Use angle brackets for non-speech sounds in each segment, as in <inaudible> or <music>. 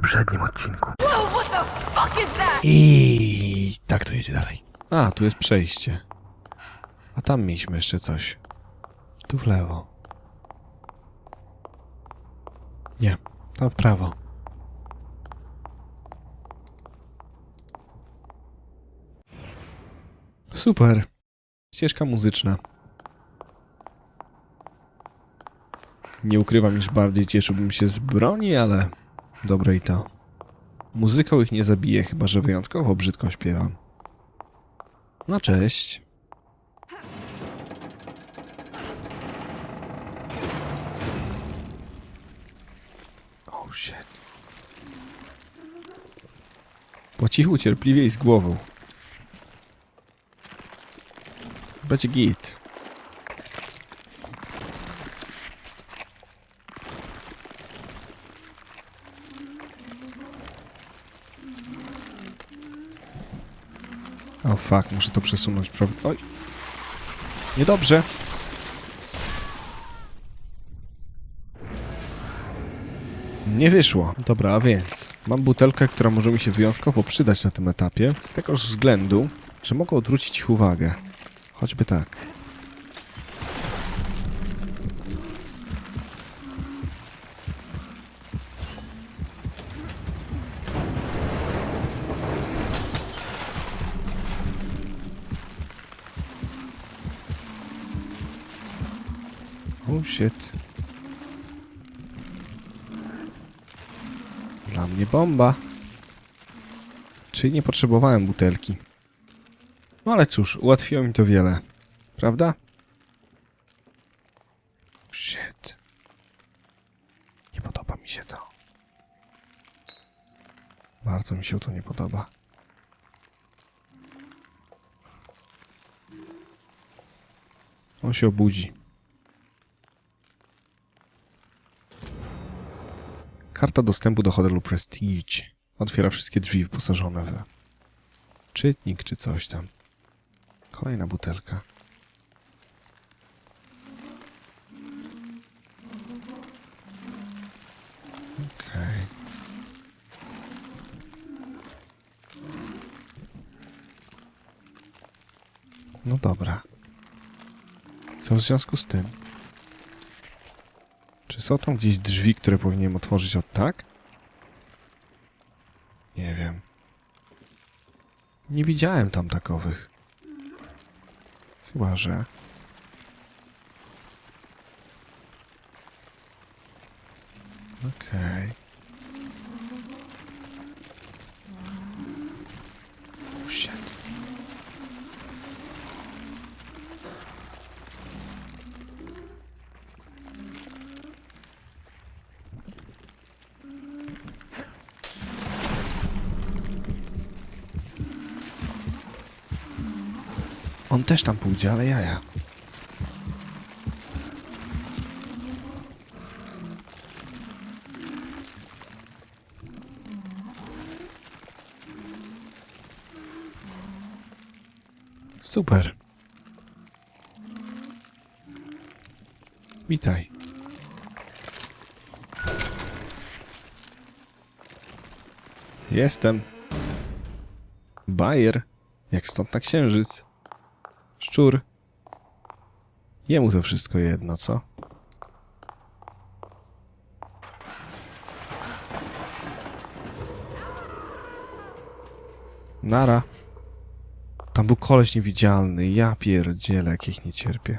poprzednim odcinku. Whoa, what the fuck is that? I tak to jedzie dalej. A, tu jest przejście. A tam mieliśmy jeszcze coś. Tu w lewo. Nie, tam w prawo. Super. Ścieżka muzyczna. Nie ukrywam, iż bardziej cieszyłbym się z broni, ale dobre i to. Muzyką ich nie zabije, chyba że wyjątkowo brzydko śpiewam. No cześć. Oh shit. Po cichu, cierpliwiej z głową. Będzie git. O fuck, muszę to przesunąć. Oj. Niedobrze. Nie wyszło. Dobra, a więc mam butelkę, która może mi się wyjątkowo przydać na tym etapie, z tegoż względu, że mogę odwrócić ich uwagę. Choćby tak. Shit. Dla mnie bomba. Czyli nie potrzebowałem butelki. No ale cóż, ułatwiło mi to wiele. Prawda? Shit. Nie podoba mi się to. Bardzo mi się to nie podoba. On się obudzi. Karta dostępu do hotelu Prestige. Otwiera wszystkie drzwi wyposażone w czytnik czy coś tam. Kolejna butelka. Okej. No dobra. Co w związku z tym? Czy są tam gdzieś drzwi, które powinienem otworzyć od tak? Nie wiem. Nie widziałem tam takowych. Chyba, że... Okej. Oh, też tam pójdzie, ale jaja. Super. Witaj. Jestem. Bajer. Jak stąd na księżyc. Szczur. Jemu to wszystko jedno, co? Nara. Tam był koleś niewidzialny. Ja pierdzielę, jak ich nie cierpię.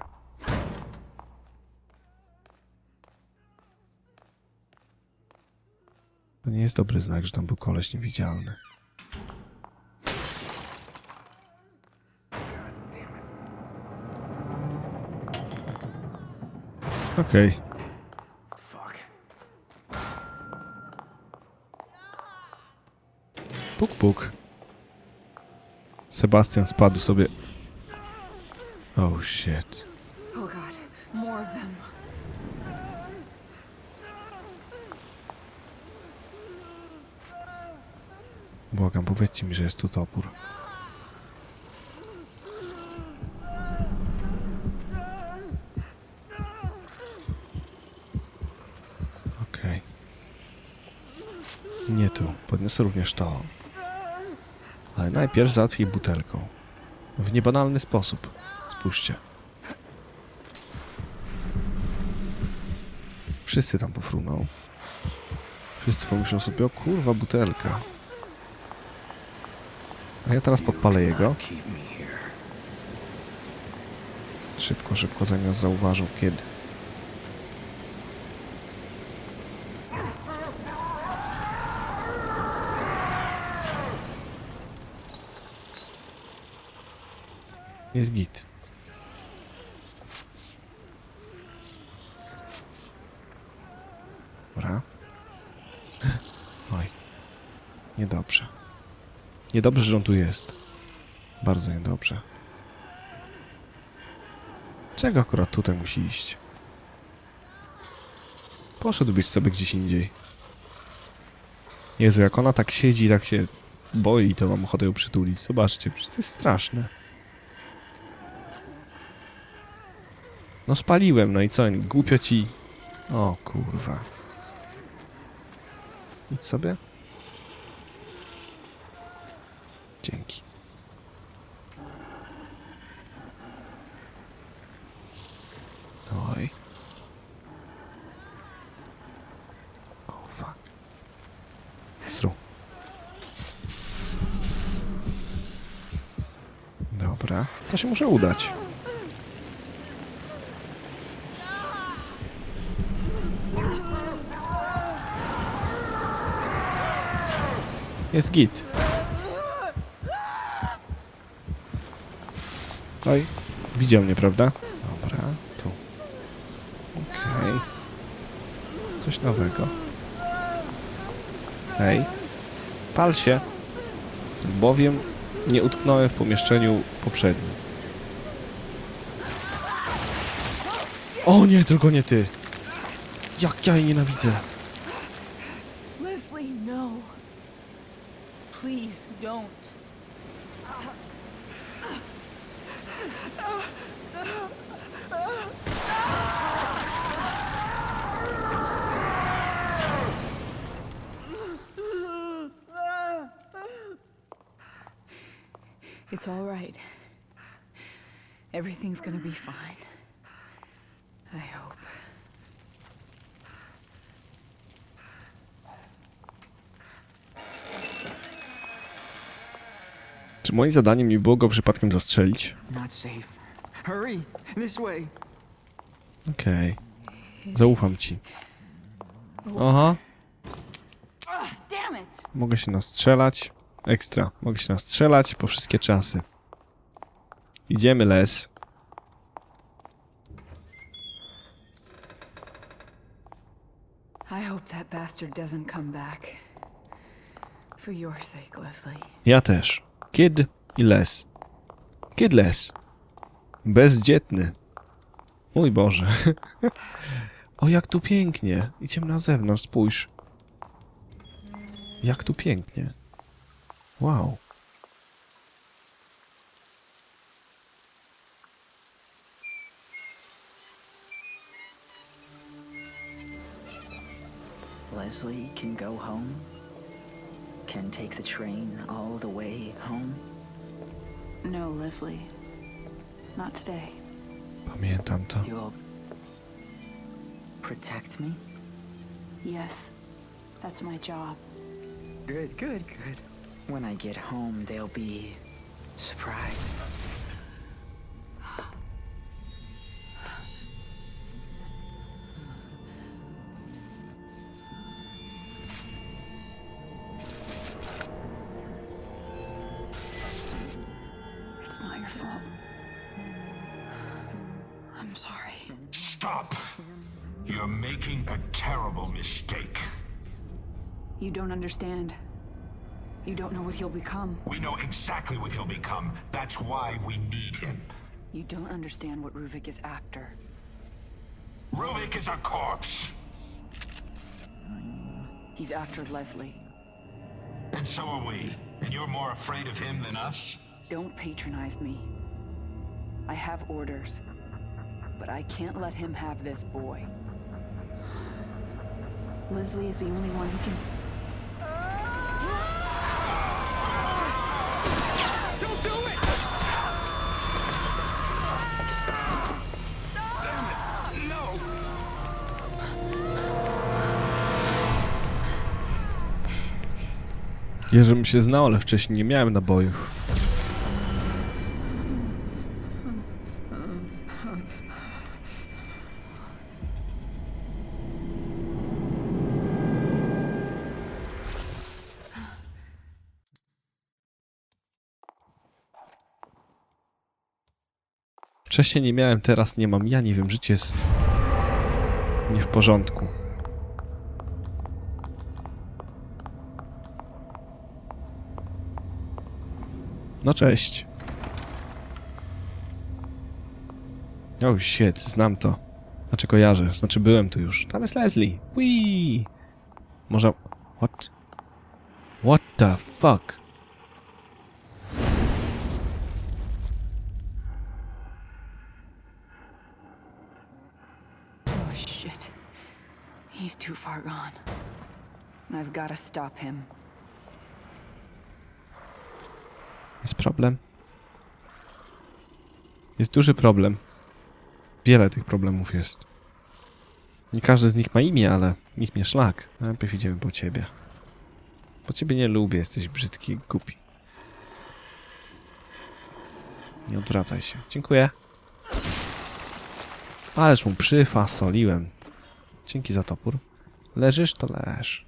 To nie jest dobry znak, że tam był koleś niewidzialny. Okej. Puk, puk. Sebastian spadł sobie. Oh shit. Oh. Błagam, powiedzcie mi, że jest tu topór. Okej. Nie Podniosę również to. Ale najpierw załatwię butelką. W niebanalny sposób. Spójrzcie. Wszyscy tam pofruną. Wszyscy pomyślą sobie, o kurwa, butelka. A ja teraz podpalę jego. Szybko, szybko, zanim nas zauważą. Kiedy? Jest git. Dobra. Oj. Niedobrze. Niedobrze, że on tu jest. Bardzo niedobrze. Czego akurat tutaj musi iść? Poszedłbyś sobie gdzieś indziej. Jezu, jak ona tak siedzi i tak się boi, to mam ochotę ją przytulić. Zobaczcie, przecież to jest straszne. No spaliłem, no i co? Głupio ci... O kurwa. Idź sobie. Dzięki. Oj. Oh fuck. Stru. Dobra, to się może udać. Jest git. Oj, widział mnie, prawda? Dobra, tu. Okej. Coś nowego. Hej. Pal się. Bowiem nie utknąłem w pomieszczeniu poprzednim. O nie, tylko nie ty. Jak ja jej nienawidzę. Leslie, no. Please don't. It's all right. Everything's gonna be fine. I hope. Czy moim zadaniem nie było go przypadkiem zastrzelić? Not safe. Hurry! This way! Okej. Zaufam ci. Aha. Ugh, damn it! Mogę się nastrzelać. Ekstra. Mogę się nastrzelać po wszystkie czasy. Idziemy, Les. Ja też. Kid i Les. Kid Les. Bezdzietny. Mój Boże. <laughs> o, jak tu pięknie. Idziemy na zewnątrz, spójrz. Jak tu pięknie. Wow. Leslie can go home? Can take the train all the way home? No, Leslie. Not today. Pamiętam to. You'll protect me? Yes, that's my job. Good, good, good. When I get home, they'll be surprised. It's not your fault. I'm sorry. Stop! You're making a terrible mistake. You don't understand. You don't know what he'll become. We know exactly what he'll become. That's why we need him. You don't understand what Ruvik is after. Ruvik is a corpse, He's after Leslie. and so are we. And you're more afraid of him than us? Don't patronize me. I have orders, but I can't let him have this boy. Leslie is the only one who can. Ja żebym się znał, ale wcześniej nie miałem nabojów. Wcześniej nie miałem, teraz nie mam. Ja nie wiem, życie jest nie w porządku. No cześć. Oh shit, znam to. Znaczy kojarzę, znaczy byłem tu już. Tam jest Leslie. Wee. Może... What? What the fuck? Oh, shit. He's too far gone. I've got to stop him. Jest problem? Jest duży problem. Wiele tych problemów jest. Nie każdy z nich ma imię, ale niech mnie szlak. Najpierw idziemy po ciebie. Po ciebie nie lubię, jesteś brzydki i głupi. Nie odwracaj się. Dziękuję. Ależ mu przyfasoliłem. Dzięki za topór. Leżysz, to leż.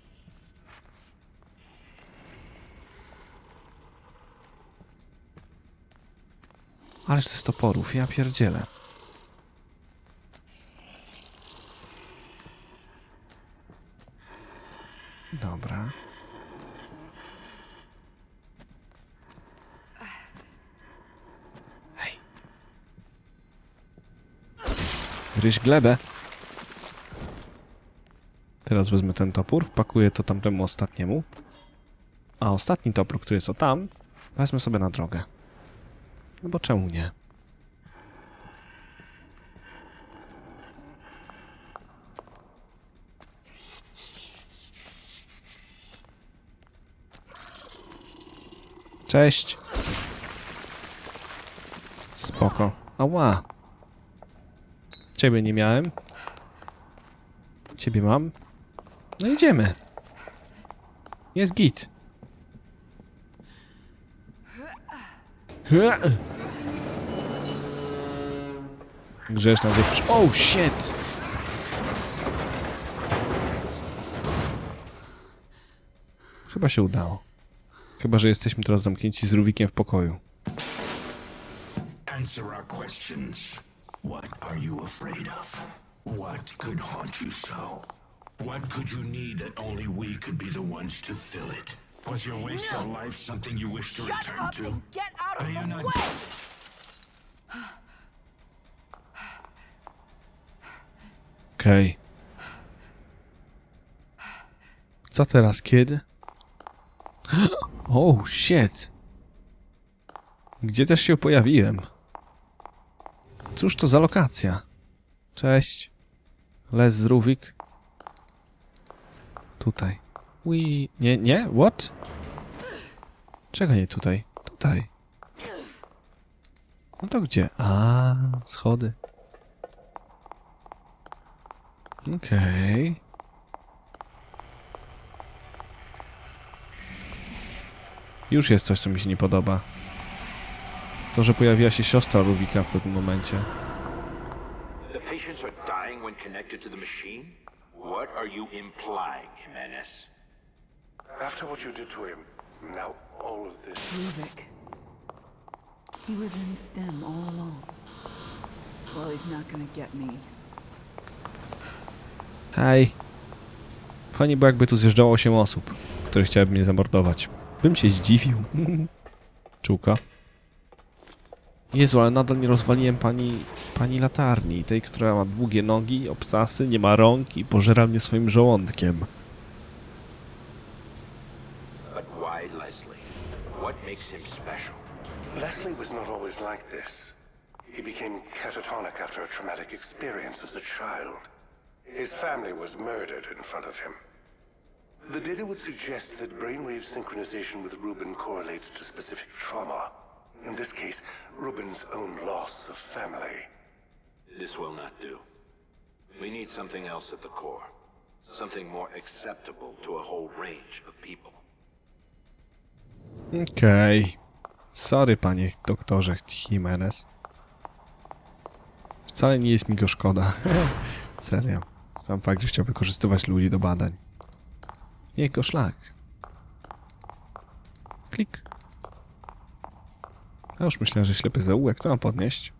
Ależ to jest toporów, ja pierdzielę. Dobra. Hej. Ryś glebę. Teraz wezmę ten topór, wpakuję to tamtemu ostatniemu. A ostatni topór, który jest o tam, wezmę sobie na drogę. No bo czemu nie? Cześć. Spoko. Ała. Ciebie nie miałem. Ciebie mam. No idziemy. Jest git. Grzeszna dziewczyna. Oh shit! Chyba się udało. Chyba, że jesteśmy teraz zamknięci z Rubikiem w pokoju. Answer our questions. What are you afraid of? What could haunt you so? What could you need that only we could be the ones to fill it? Was your waste of life something you wish to Shut return up to? and get out of Are you the not- way! Okej. Co teraz? Kiedy? <gasps> Oh shit! Gdzie też się pojawiłem? Cóż to za lokacja? Cześć. Les Rubik. Tutaj. Ui. Nie, nie? What? Czego nie tutaj? Tutaj. No to gdzie? A, schody. Okej. Już jest coś, co mi się nie podoba. To, że pojawiła się siostra Rubika w pewnym momencie. The patients are dying when connected to the machine? What are you implying, Jimenez? After what you did to him, now all of this. Ruvik. He was in STEM all along. Well, he's not gonna get me. Hej. Fajnie było, jakby tu zjeżdżało 8 osób, które chciałyby mnie zamordować. Bym się zdziwił. <laughs> Czułka. Jezu, ale nadal nie rozwaliłem pani, pani latarni, tej, która ma długie nogi, obcasy, nie ma rąk i pożera mnie swoim żołądkiem. Makes him special? Leslie was not always like this. He became catatonic after a traumatic experience as a child. His family was murdered in front of him. The data would suggest that brainwave synchronization with Ruben correlates to specific trauma. In this case, Ruben's own loss of family. This will not do. We need something else at the core. Something more acceptable to a whole range of people. Okej. Sorry, panie doktorze Jimenez. Wcale nie jest mi go szkoda. <laughs> Serio. Sam fakt, że chciał wykorzystywać ludzi do badań. Jego szlak. Klik. Ja już myślałem, że ślepy zaułek. Co mam podnieść?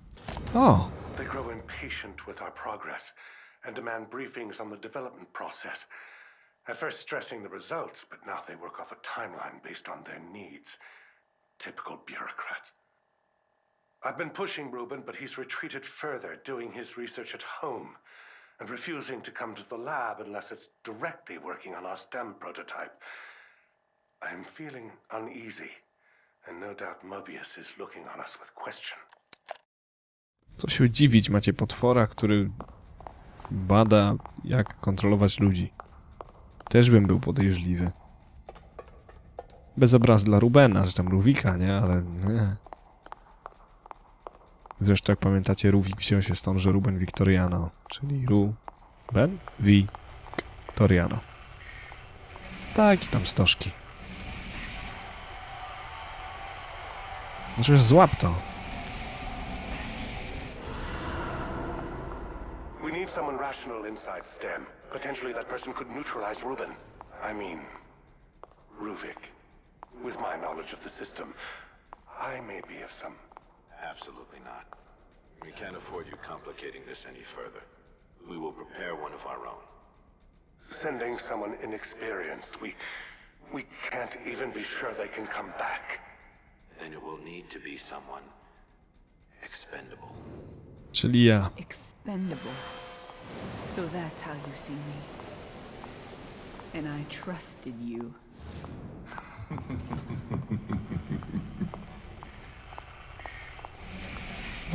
O! They grow impatient with our progress and demand briefings on the development process. At first stressing the results, but now they work off a timeline based on their needs. Typical bureaucrats. I've been pushing Ruben, but he's retreated further, doing his research at home and refusing to come to the lab unless it's directly working on our STEM prototype. I'm feeling uneasy, and no doubt Mobius is looking on us with question. Co się dziwić, macie potwora, który bada, jak kontrolować ludzi. Też bym był podejrzliwy. Bez obrazu dla Rubena, że tam Ruwika, nie? Ale nie. Zresztą, jak pamiętacie, Ruwik wziął się stąd, że Ruben Victoriano, czyli Ruben Victoriano. Tak, i tam stożki. Znaczy, złap to. Need someone rational inside STEM. Potentially that person could neutralize Ruben. I mean, Ruvik. With my knowledge of the system, I may be of some... Absolutely not. We can't afford you complicating this any further. We will prepare one of our own. Sending someone inexperienced, we... We can't even be sure they can come back. Then it will need to be someone expendable. Czyli ja. Expendable. So that's how you see me. And I trusted you. <laughs>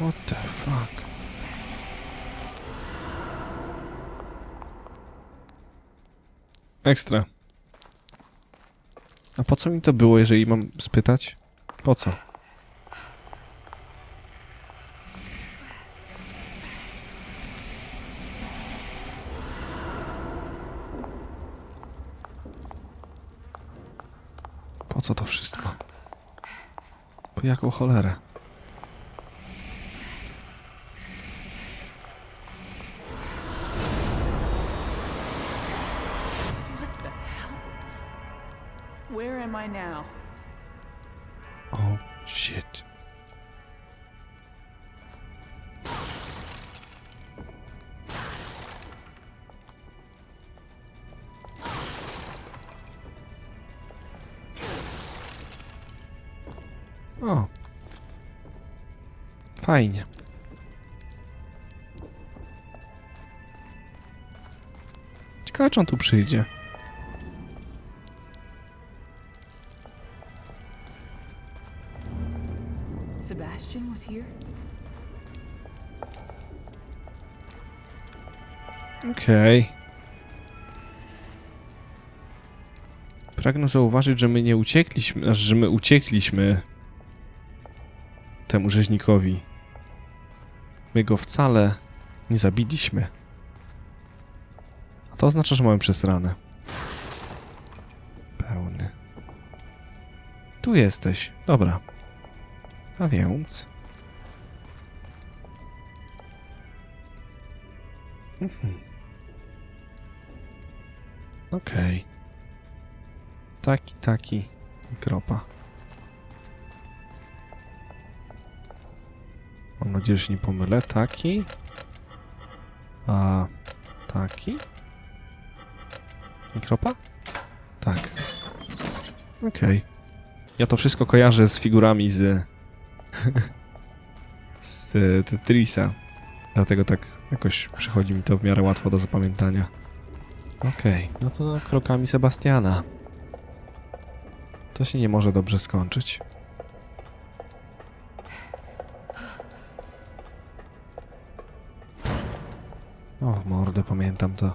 What the fuck? Ekstra. A po co mi to było, jeżeli mam spytać? Po co? Po co to wszystko? Jaką cholerę? O. Fajnie. Ciekawe, czy on tu przyjdzie. Sebastian was here? Okej. Pragnę zauważyć, że my nie uciekliśmy, że my uciekliśmy temu rzeźnikowi. My go wcale nie zabiliśmy. A to oznacza, że mamy przesrane. Pełny. Tu jesteś. Dobra. A więc... Okej. Taki, taki. Kropa. Nadzieję, że się nie pomylę. Taki. A taki. I kropa? Tak. Okej. Ja to wszystko kojarzę z figurami z... <laughs> z Tetrisa. Dlatego tak jakoś przychodzi mi to w miarę łatwo do zapamiętania. Okej, no to krokami Sebastiana. To się nie może dobrze skończyć. Pamiętam to.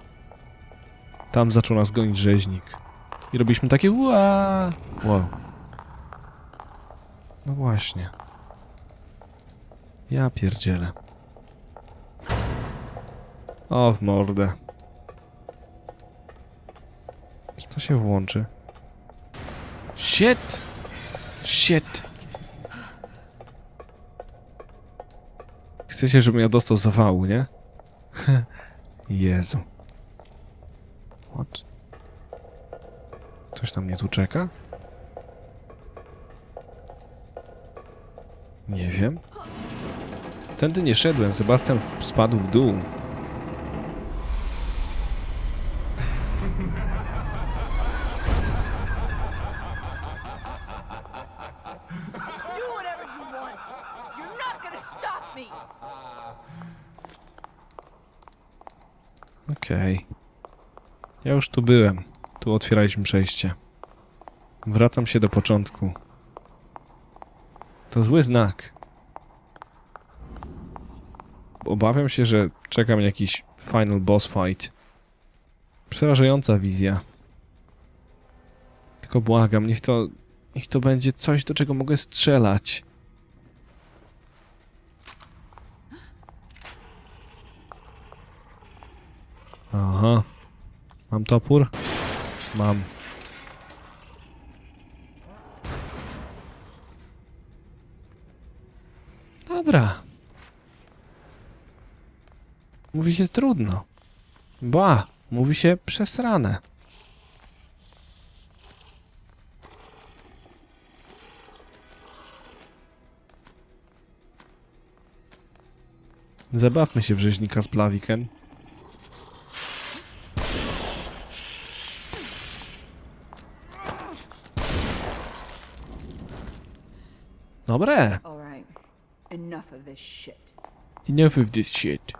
Tam zaczął nas gonić rzeźnik. I robiliśmy takie ua. Wow. No właśnie. Ja pierdzielę. O, w mordę. Czy to się włączy? Shit! Shit! Chcecie, żebym ja dostał zawału, nie? <laughs> Jezu. What? Coś na mnie tu czeka? Nie wiem. Tędy nie szedłem, Sebastian spadł w dół. Do whatever you want. You're not gonna stop me. Okej. Ja już tu byłem. Tu otwieraliśmy przejście. Wracam się do początku. To zły znak. Obawiam się, że czeka mnie jakiś final boss fight. Przerażająca wizja. Tylko błagam, niech to... Niech to będzie coś, do czego mogę strzelać. Aha. Mam topór? Mam. Dobra. Mówi się trudno. Ba, mówi się przesrane. Zabawmy się w rzeźnika z Blaviken. Dobre. Enough of this shit. Enough of this shit.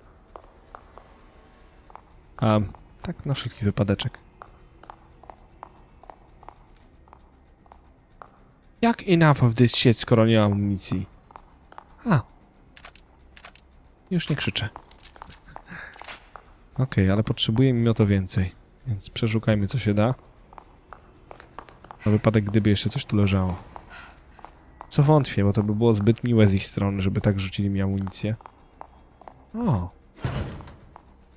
A, tak na wszelki wypadeczek. Jak enough of this shit, skoro nie mam amunicji? A. Już nie krzyczę. <laughs> Okej, ale potrzebuję mimo to więcej. Więc przeszukajmy co się da. Na wypadek, gdyby jeszcze coś tu leżało. Co wątpię, bo to by było zbyt miłe z ich strony, żeby tak rzucili mi amunicję. O.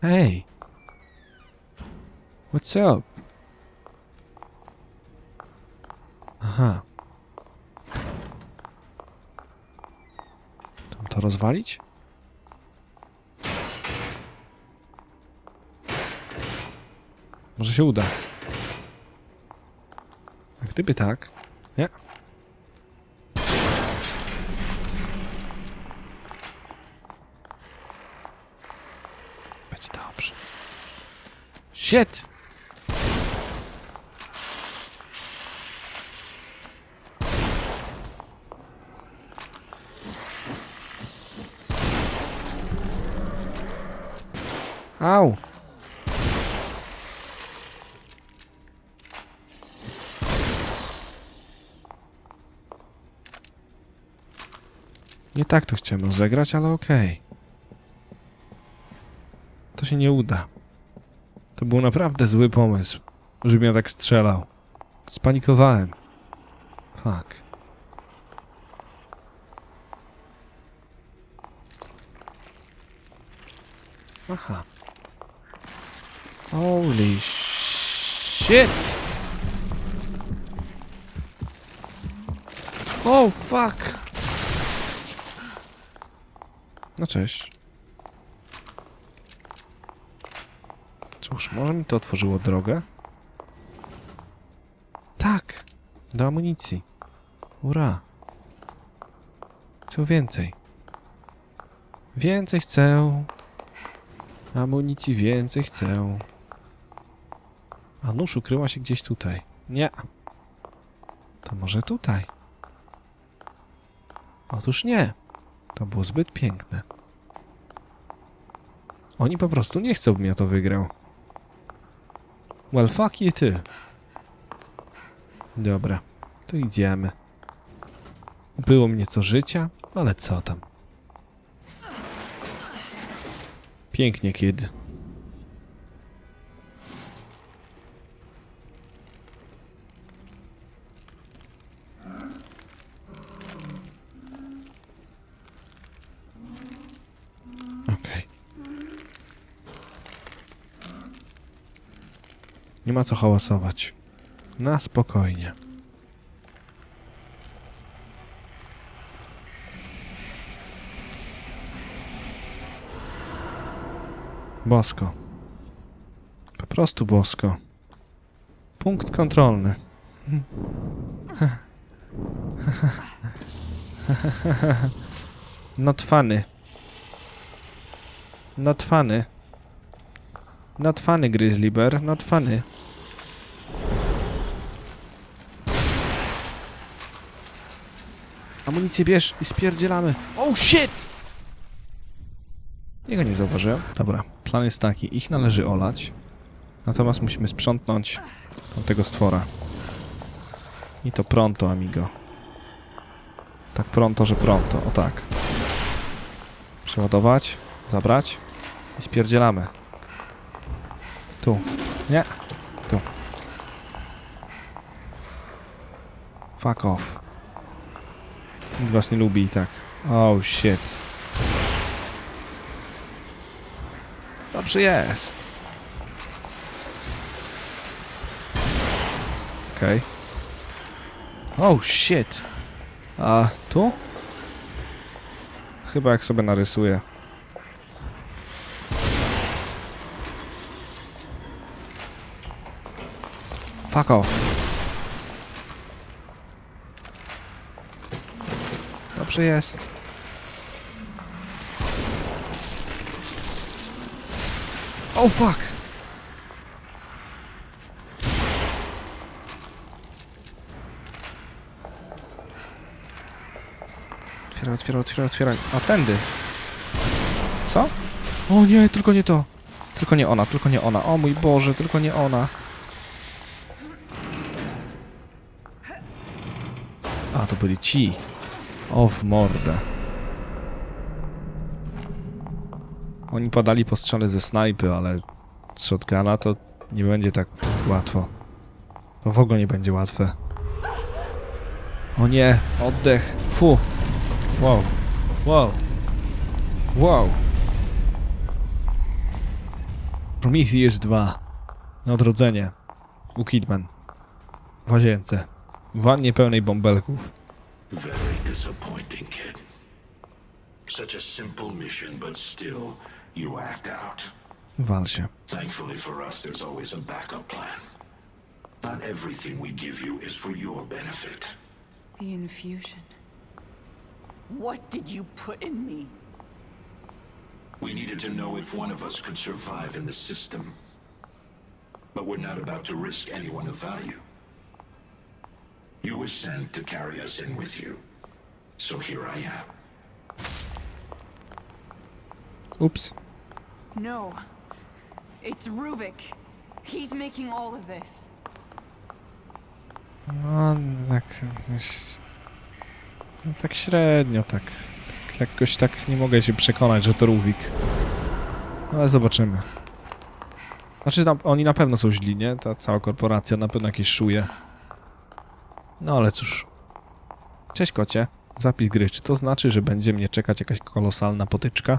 Hej. What's up? Aha. Tam to rozwalić? Może się uda. Gdyby tak... Nie. Być dobrze. Shit! Au! Nie tak to chciałem rozegrać, ale okej. To się nie uda. To był naprawdę zły pomysł, żebym ja tak strzelał. Spanikowałem. Fuck. Aha. Holy shit! Oh fuck! No cześć. Może mi to otworzyło drogę? Tak! Do amunicji. Ura! Chcę więcej. Więcej chcę. Amunicji więcej chcę. A nóż ukryła się gdzieś tutaj. Nie. To może tutaj. Otóż nie. To było zbyt piękne. Oni po prostu nie chcą, bym ja to wygrał. Well, fuck you ty. Dobra, to idziemy. Było mnie co życia, ale co tam. Pięknie, kid. Nie ma co hałasować. Na spokojnie. Bosko. Po prostu bosko. Punkt kontrolny. <laughs> Not funny. Not funny. Not funny, Grizzly Bear. Not funny. Amunicję bierz i spierdzielamy. Oh shit! Jego nie zauważyłem. Dobra, plan jest taki. Ich należy olać. Natomiast musimy sprzątnąć tamtego stwora. I to pronto, amigo. Tak pronto, że pronto. O tak. Przeładować, zabrać i spierdzielamy. Tu. Nie. Tu. Fuck off. Nikt was nie lubi i tak. Oh shit. Dobrze jest. Okej. Oh shit. A tu? Chyba jak sobie narysuję. Fuck off. Dobrze jest. Oh fuck! Otwieraj, otwieraj, otwieraj, otwieraj. A tędy. Co? O nie, tylko nie to. Tylko nie ona, tylko nie ona. O mój Boże, tylko nie ona. A, to byli ci. O, w mordę. Oni podali postrzale ze snajpy, ale z shotguna to nie będzie tak łatwo. To w ogóle nie będzie łatwe. O nie, oddech. Fu. Wow. Wow. Wow. Prometheus 2. Odrodzenie. U Kidman. W łazience. W wannie pełnej bąbelków. Very disappointing, kid. Such a simple mission, but still, you act out. Wal się. Thankfully for us, there's always a backup plan. Not everything we give you is for your benefit. The infusion. What did you put in me? We needed to know if one of us could survive in the system. But we're not about to risk anyone of value. You were sent to carry us in with you. So here I am. Ups. No. It's Rubik. He's making all of this. No, tak... No, tak średnio, tak, tak... Jakoś tak nie mogę się przekonać, że to Rubik. Ale zobaczymy. Znaczy, na, oni na pewno są źli, nie? Ta cała korporacja na pewno jakieś szuje. No ale cóż. Cześć kocie. Zapis gry. Czy to znaczy, że będzie mnie czekać jakaś kolosalna potyczka?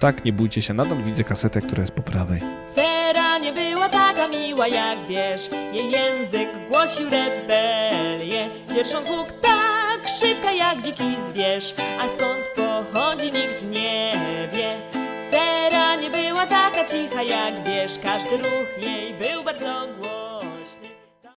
Tak, nie bójcie się. Nadal widzę kasetę, która jest po prawej. Sera nie była taka miła jak wiesz Jej język głosił rebelię Dzierżąc łuk tak szybka jak dziki zwierz A skąd pochodzi nikt nie wie Sera nie była taka cicha jak wiesz Każdy ruch jej był bardzo głośny